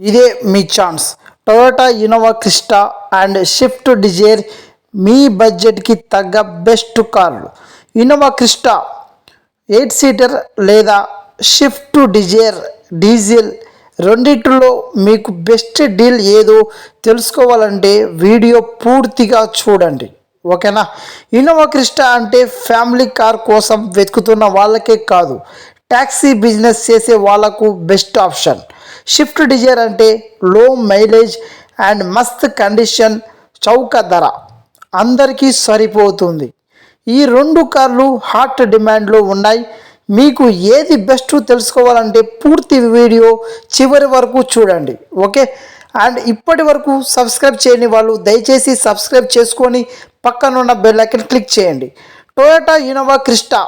ఇదే మీ chance. Toyota Innova Crysta and Swift Dzire మీ బడ్జెట్కి తగ్గ బెస్ట్ కార్లు. ఇన్నోవా క్రిస్టా ఎయిట్ సీటర్ లేదా షిఫ్ట్ డిజైర్ డీజిల్ రెండిట్లో మీకు బెస్ట్ డీల్ ఏదో తెలుసుకోవాలంటే వీడియో పూర్తిగా చూడండి. ఓకేనా? ఇన్నోవా క్రిస్టా అంటే ఫ్యామిలీ కార్ కోసం వెతుకుతున్న వాళ్ళకే కాదు. ట్యాక్సీ బిజినెస్ చేసే వాళ్ళకు బెస్ట్ ఆప్షన్. షిఫ్ట్ డిజైర్ అంటే లో మైలేజ్ అండ్ మస్త్ కండిషన్ చౌక ధర. అందరికీ సరిపోతుంది. ఈ రెండు కార్లు హాట్ డిమాండ్లో ఉన్నాయి. మీకు ఏది బెస్ట్ తెలుసుకోవాలంటే పూర్తి వీడియో చివరి వరకు చూడండి. ఓకే? అండ్ ఇప్పటి వరకు సబ్స్క్రైబ్ చేయని వాళ్ళు దయచేసి సబ్స్క్రైబ్ చేసుకొని పక్కనున్న బెల్ ఐకన్ క్లిక్ చేయండి. Toyota Innova Crysta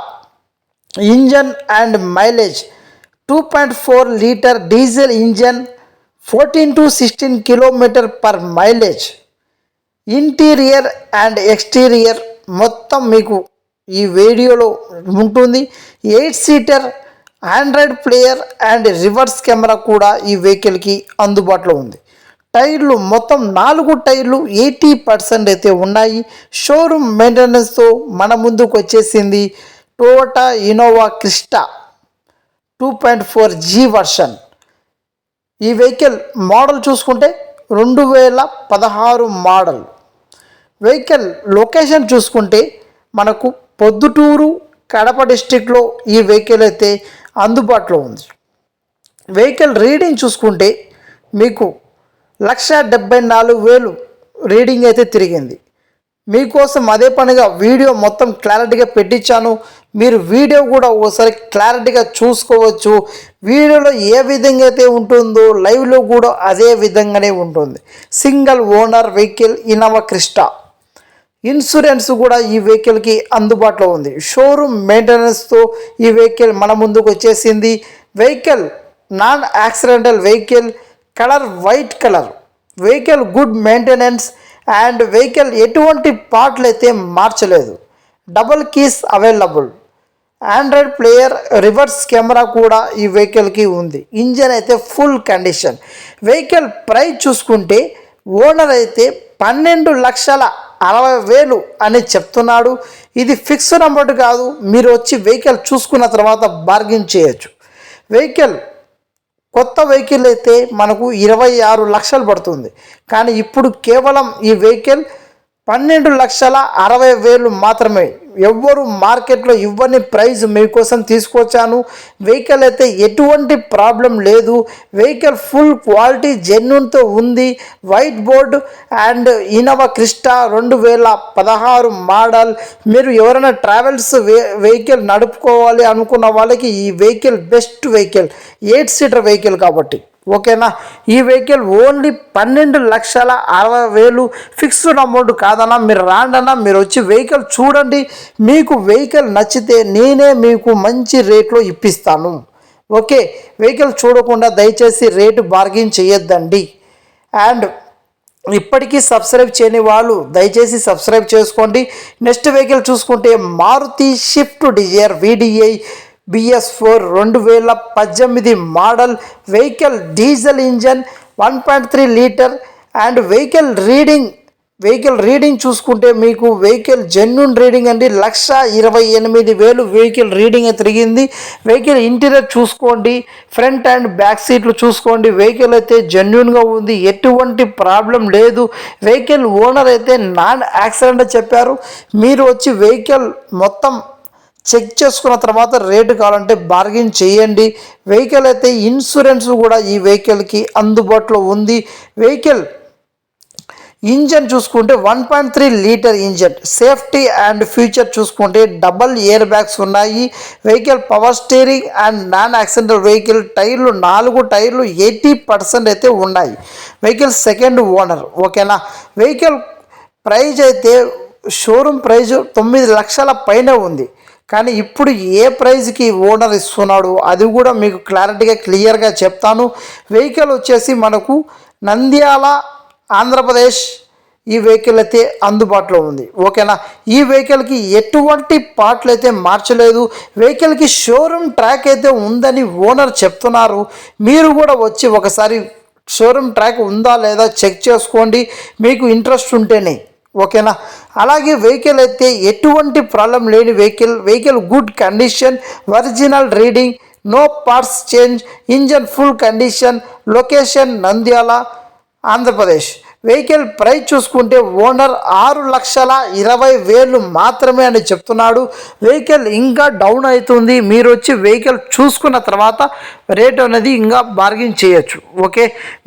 engine and mileage two point four litre diesel engine fourteen to sixteen kilometre per mileage interior and exterior మొత్తం మీకు ఈ వీడియోలో ఉంటుంది. Eight seater Android player and reverse camera కూడా ఈ వెహికల్కి అందుబాటులో ఉంది. టైర్లు మొత్తం నాలుగు టైర్లు ఎయిటీ పర్సెంట్ అయితే ఉన్నాయి. షోరూమ్ మెయింటెనెన్స్తో మన ముందుకు వచ్చేసింది Toyota Innova Crysta two point four G version. ఈ వెహికల్ మోడల్ చూసుకుంటే రెండు వేల పదహారు మోడల్. వెహికల్ లొకేషన్ చూసుకుంటే మనకు పొద్దుటూరు కడప డిస్టిక్లో ఈ వెహికల్ అయితే అందుబాటులో ఉంది. వెహికల్ రీడింగ్ చూసుకుంటే మీకు లక్ష డెబ్బై నాలుగు వేలు రీడింగ్ అయితే తిరిగింది. మీకోసం అదే పనిగా వీడియో మొత్తం క్లారిటీగా పెట్టించాను. మీరు వీడియో కూడా ఒకసారి క్లారిటీగా చూసుకోవచ్చు. వీడియోలో ఏ విధంగా అయితే ఉంటుందో లైవ్లో కూడా అదే విధంగానే ఉంటుంది. Single owner vehicle Innova Crysta. Insurance కూడా ఈ వెహికల్కి అందుబాటులో ఉంది. షోరూమ్ మెయింటెనెన్స్తో ఈ వెహికల్ మన ముందుకు వచ్చేసింది. Vehicle non accidental vehicle colour white colour. Vehicle good maintenance and vehicle ఎటువంటి పార్ట్లు అయితే మార్చలేదు. Double keys available. Android player reverse camera కూడా ఈ వెహికల్కి ఉంది. ఇంజన్ అయితే ఫుల్ కండిషన్. వెహికల్ ప్రైస్ చూసుకుంటే ఓనర్ అయితే పన్నెండు లక్షల అరవై వేలు అని చెప్తున్నాడు. ఇది ఫిక్స్డ్ అమౌంట్ కాదు. మీరు వచ్చి వెహికల్ చూసుకున్న తర్వాత బార్గెన్ చేయొచ్చు. వెహికల్ కొత్త వెహికల్ అయితే మనకు ఇరవై ఆరు లక్షలు పడుతుంది. కానీ ఇప్పుడు కేవలం ఈ వెహికల్ పన్నెండు లక్షల అరవై వేలు మాత్రమే. ఎవ్వరు మార్కెట్లో ఇవ్వని ప్రైస్ మీకోసం తీసుకొచ్చాను. వెహికల్ అయితే ఎటువంటి ప్రాబ్లం లేదు. వెహికల్ ఫుల్ క్వాలిటీ జెన్యున్తో ఉంది. White board and Innova Crysta రెండు వేల పదహారు మోడల్. మీరు ఎవరైనా ట్రావెల్స్ వెహికల్ నడుపుకోవాలి అనుకున్న వాళ్ళకి ఈ vehicle best vehicle eight seater vehicle కాబట్టి. ఓకేనా? ఈ వెహికల్ ఓన్లీ పన్నెండు లక్షల అరవై వేలు ఫిక్స్డ్ అమౌంట్ కాదన్నా మీరు రాండన్నా మీరు వచ్చి వెహికల్ చూడండి. మీకు వెహికల్ నచ్చితే నేనే మీకు మంచి రేట్లో ఇప్పిస్తాను. ఓకే? వెహికల్ చూడకుండా దయచేసి రేటు బార్గెన్ చేయొద్దండి. అండ్ ఇప్పటికీ సబ్స్క్రైబ్ చేయని వాళ్ళు దయచేసి సబ్స్క్రైబ్ చేసుకోండి. నెక్స్ట్ వెహికల్ చూసుకుంటే Maruti Swift Dzire VDI BS four రెండు వేల పద్దెనిమిది model vehicle diesel engine one point three litre and vehicle reading vehicle reading చూసుకుంటే మీకు వెహికల్ జెన్యున్ రీడింగ్ అండి. లక్ష ఇరవై ఎనిమిది వేలు వెహికల్ రీడింగ్ తిరిగింది. వెహికల్ ఇంటీరియర్ చూసుకోండి ఫ్రంట్ అండ్ బ్యాక్ సీట్లు చూసుకోండి. వెహికల్ అయితే జెన్యున్గా ఉంది ఎటువంటి ప్రాబ్లం లేదు. వెహికల్ ఓనర్ అయితే నాన్ యాక్సిడెంట్ చెప్పారు. మీరు వచ్చి వెహికల్ మొత్తం చెక్ చేసుకున్న తర్వాత రేటు కావాలంటే బార్గెన్ చేయండి. వెహికల్ అయితే ఇన్సూరెన్స్ కూడా ఈ వెహికల్కి అందుబాటులో ఉంది. వెహికల్ ఇంజన్ చూసుకుంటే one point three litre engine. Safety and feature చూసుకుంటే డబల్ ఇయర్ బ్యాగ్స్ ఉన్నాయి. Vehicle power steering and non accidental vehicle టైర్లు నాలుగు టైర్లు ఎయిటీ పర్సెంట్ అయితే ఉన్నాయి. వెహికల్ సెకండ్ ఓనర్ ఓకేనా? వెహికల్ ప్రైజ్ అయితే షోరూమ్ ప్రైజ్ తొమ్మిది లక్షల పైన ఉంది. కానీ ఇప్పుడు ఏ ప్రైజ్కి ఓనర్ ఇస్తున్నాడు అది కూడా మీకు క్లారిటీగా క్లియర్గా చెప్తాను. వెహికల్ వచ్చేసి మనకు నంద్యాల ఆంధ్రప్రదేశ్ ఈ వెహికల్ అయితే అందుబాటులో ఉంది. ఓకేనా? ఈ వెహికల్కి ఎటువంటి పార్ట్లు అయితే మార్చలేదు. వెహికల్కి షోరూమ్ ట్రాక్ అయితే ఉందని ఓనర్ చెప్తున్నారు. మీరు కూడా వచ్చి ఒకసారి షోరూమ్ ట్రాక్ ఉందా లేదా చెక్ చేసుకోండి. మీకు ఇంట్రెస్ట్ ఉంటేనే. ఓకేనా? అలాగే వెహికల్ అయితే ఎటువంటి ప్రాబ్లం లేని vehicle vehicle good condition original reading no parts change engine full condition location Nandyal Andhra Pradesh. Vehicle price చూసుకుంటే ఓనర్ ఆరు లక్షల ఇరవై వేలు మాత్రమే అని చెప్తున్నాడు. వెహికల్ ఇంకా డౌన్ అవుతుంది. మీరు వచ్చి వెహికల్ చూసుకున్న తర్వాత రేట్ అనేది ఇంకా బార్గెన్ చేయొచ్చు. ఓకే?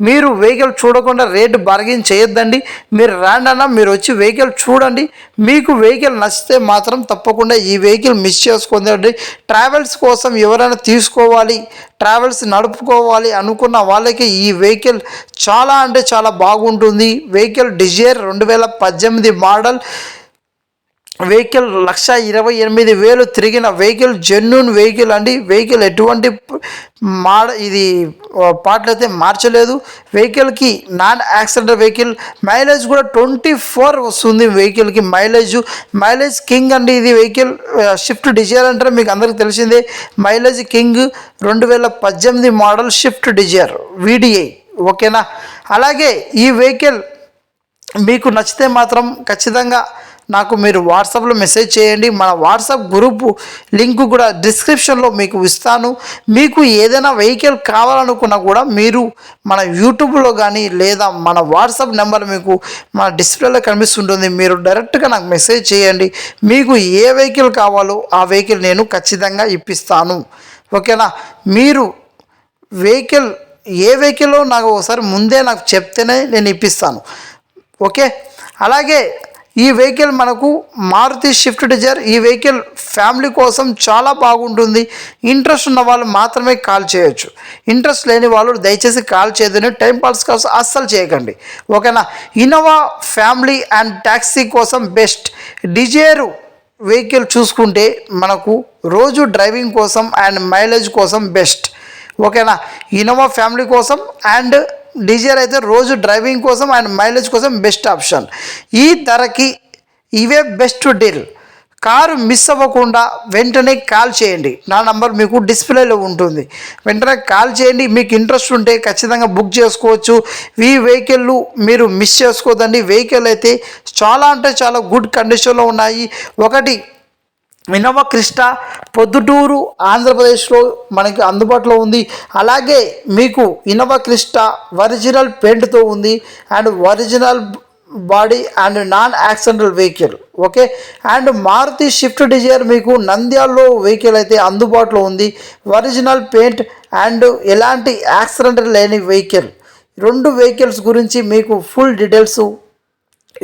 మీరు వెహికల్ చూడకుండా రేటు బార్గెన్ చేయొద్దండి. మీరు రాండన్నా మీరు వచ్చి వెహికల్ చూడండి. మీకు వెహికల్ నచ్చితే మాత్రం తప్పకుండా ఈ వెహికల్ మిస్ చేసుకోండి ట్రావెల్స్ కోసం ఎవరైనా తీసుకోవాలి ట్రావెల్స్ నడుపుకోవాలి అనుకున్న వాళ్ళకి ఈ వెహికల్ చాలా అంటే చాలా బాగుంటుంది. వెహికల్ డిజైర్ రెండు వేల పద్దెనిమిది మోడల్. వెహికల్ లక్ష ఇరవై ఎనిమిది వేలు తిరిగిన వెహికల్ జెన్యున్ వెహికల్ అండి. వెహికల్ ఎటువంటి మాడ ఇది పార్ట్లు అయితే మార్చలేదు. వెహికల్కి నాన్ యాక్సిడెంట్ వెహికల్ మైలేజ్ కూడా ట్వంటీ ఫోర్ వస్తుంది వెహికల్కి. మైలేజ్ మైలేజ్ కింగ్ అండి ఇది వెహికల్. షిఫ్ట్ డిజైర్ అంటే మీకు అందరికీ తెలిసిందే. మైలేజ్ కింగ్ రెండు వేల పద్దెనిమిది మోడల్ షిఫ్ట్ డిజైర్ వీడిఐ ఓకేనా? అలాగే ఈ వెహికల్ మీకు నచ్చితే మాత్రం ఖచ్చితంగా నాకు మీరు వాట్సాప్లో మెసేజ్ చేయండి. మన వాట్సాప్ గ్రూప్ లింక్ కూడా డిస్క్రిప్షన్లో మీకు ఇస్తాను. మీకు ఏదైనా వెహికల్ కావాలనుకున్నా కూడా మీరు మన యూట్యూబ్లో కానీ లేదా మన వాట్సాప్ నెంబర్ మీకు మన డిస్ప్లేలో కనిపిస్తుంటుంది. మీరు డైరెక్ట్గా నాకు మెసేజ్ చేయండి. మీకు ఏ వెహికల్ కావాలో ఆ వెహికల్ నేను ఖచ్చితంగా ఇప్పిస్తాను. ఓకేనా? మీరు వెహికల్ ఏ వెహికల్లో నాకు ఒకసారి ముందే నాకు చెప్తేనే నేను ఇప్పిస్తాను. ఓకే? అలాగే ఈ వెహికల్ మనకు మారుతి షిఫ్ట్ డిజైర్ ఈ వెహికల్ ఫ్యామిలీ కోసం చాలా బాగుంటుంది. ఇంట్రెస్ట్ ఉన్న వాళ్ళు మాత్రమే కాల్ చేయొచ్చు. ఇంట్రెస్ట్ లేని వాళ్ళు దయచేసి కాల్ చేయదని టైం పాస్ కోసం అస్సలు చేయకండి. ఓకేనా? ఇన్నోవా ఫ్యామిలీ అండ్ ట్యాక్సీ కోసం బెస్ట్ డిజైరు వెహికల్ చూసుకుంటే మనకు రోజు డ్రైవింగ్ కోసం అండ్ మైలేజ్ కోసం బెస్ట్. ఓకేనా? ఇనోవా ఫ్యామిలీ కోసం అండ్ డిజైర్ అయితే రోజు డ్రైవింగ్ కోసం అండ్ మైలేజ్ కోసం బెస్ట్ ఆప్షన్. ఈ ధరకి ఇవే బెస్ట్ డీల్. కారు మిస్ అవ్వకుండా వెంటనే కాల్ చేయండి. నా నంబర్ మీకు డిస్ప్లేలో ఉంటుంది. వెంటనే కాల్ చేయండి. మీకు ఇంట్రెస్ట్ ఉంటే ఖచ్చితంగా బుక్ చేసుకోవచ్చు. ఈ వెహికల్ మీరు మిస్ చేసుకోదండి. వెహికల్ అయితే చాలా అంటే చాలా గుడ్ కండిషన్లో ఉన్నాయి. ఒకటి వినవ క్రిస్టా పొద్దుటూరు ఆంధ్రప్రదేశ్లో మనకి అందుబాటులో ఉంది. అలాగే మీకు ఇన్నోవా క్రిస్టా ఒరిజినల్ పెయింట్తో ఉంది and original body and non accidental vehicle okay? And Maruti Swift Dzire మీకు నంద్యాలలో వెహికల్ అయితే అందుబాటులో ఉంది. ఒరిజినల్ పెయింట్ అండ్ ఎలాంటి యాక్సిడెంట్ లేని వెహికల్. రెండు వెహికల్స్ గురించి మీకు ఫుల్ డీటెయిల్స్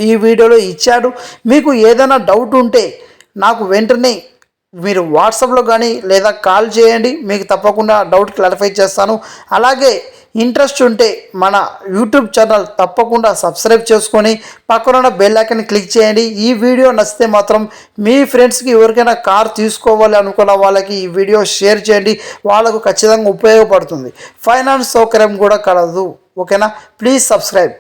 ఈ వీడియోలో ఇచ్చాడు. మీకు ఏదైనా డౌట్ ఉంటే నాకు వెంటనే మీరు వాట్సాప్లో కానీ లేదా కాల్ చేయండి మీకు తప్పకుండా డౌట్ క్లారిఫై చేస్తాను. అలాగే ఇంట్రెస్ట్ ఉంటే మన యూట్యూబ్ ఛానల్ తప్పకుండా సబ్స్క్రైబ్ చేసుకొని పక్కన బెల్ ఐకన్ క్లిక్ చేయండి. ఈ వీడియో నచ్చితే మాత్రం మీ ఫ్రెండ్స్కి ఎవరికైనా కార్ తీసుకోవాలి అనుకున్న వాళ్ళకి ఈ వీడియో షేర్ చేయండి. వాళ్ళకు ఖచ్చితంగా ఉపయోగపడుతుంది. ఫైనాన్స్ సౌకర్యం కూడా కలదు. ఓకేనా ప్లీజ్ సబ్స్క్రైబ్